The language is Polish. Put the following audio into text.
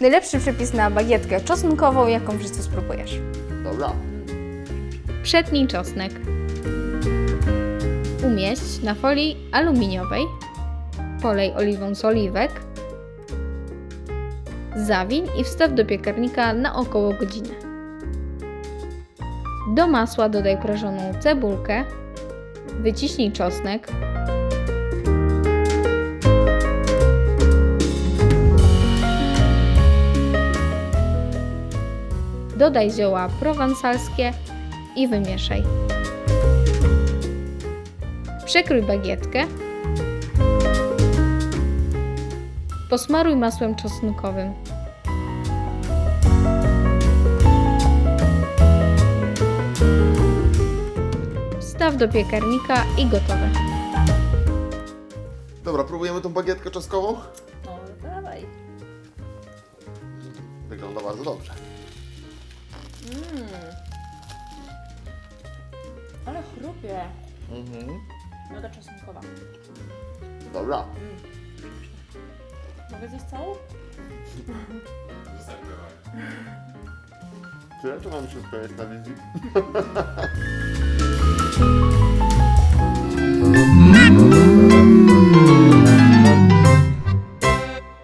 Najlepszy przepis na bagietkę czosnkową, jaką w życiu spróbujesz. Dobra. Przetnij czosnek. Umieść na folii aluminiowej. Polej oliwą z oliwek. Zawiń i wstaw do piekarnika na około godzinę. Do masła dodaj prażoną cebulkę. Wyciśnij czosnek. Dodaj zioła prowansalskie i wymieszaj. Przekrój bagietkę. Posmaruj masłem czosnkowym. Wstaw do piekarnika i gotowe. Dobra, próbujemy tą bagietkę czosnkową? No dawaj. Wygląda bardzo dobrze. Mmm. Ale chrupie. Mhm. Mioda czosnkowa. Dobra. Mogę zjeść całą? Tyle, czy mam wszystko jest na wizji?